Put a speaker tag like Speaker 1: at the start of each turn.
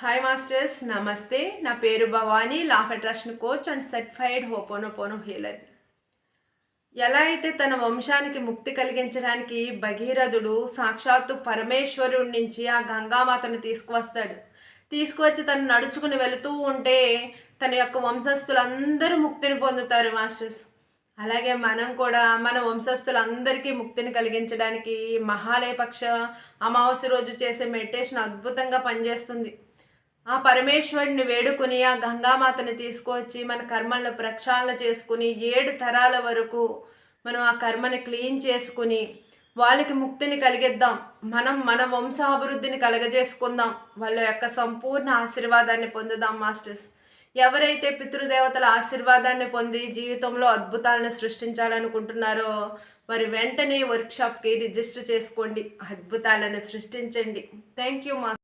Speaker 1: Hi masters నమస్తే నా పేరు Bhavani law of attraction coach and certified hooponopono healer ఎలా అయితే తన వంశానికి ముక్తి కలిగించడానికి భగీరథుడు సాక్షాత్తు పరమేశ్వరుడి నుంచి ఆ గంగామాతను తీసుకువస్తాడు. తీసుకువచ్చి తను నడుచుకుని వెళుతూ ఉంటే తన యొక్క వంశస్థులందరూ ముక్తిని పొందుతారు మాస్టర్స్ అలాగే మనం కూడా మన వంశస్థులందరికీ ముక్తిని కలిగించడానికి మహాలయ పక్ష అమావాస్య రోజు చేసే మెడిటేషన్ అద్భుతంగా పనిచేస్తుంది. ఆ పరమేశ్వరుని వేడుకుని ఆ గంగామాతని తీసుకువచ్చి మన కర్మలను ప్రక్షాళన చేసుకుని ఏడు తరాల వరకు మనం ఆ కర్మని క్లీన్ చేసుకుని వాళ్ళకి ముక్తిని కలిగిద్దాం. మనం మన వంశాభివృద్ధిని కలగజేసుకుందాం. వాళ్ళ యొక్క సంపూర్ణ ఆశీర్వాదాన్ని పొందుదాం మాస్టర్స్. ఎవరైతే పితృదేవతల ఆశీర్వాదాన్ని పొంది జీవితంలో అద్భుతాలను సృష్టించాలనుకుంటున్నారో మరి వెంటనే వర్క్షాప్కి రిజిస్టర్ చేసుకోండి. అద్భుతాలను సృష్టించండి. Thank you master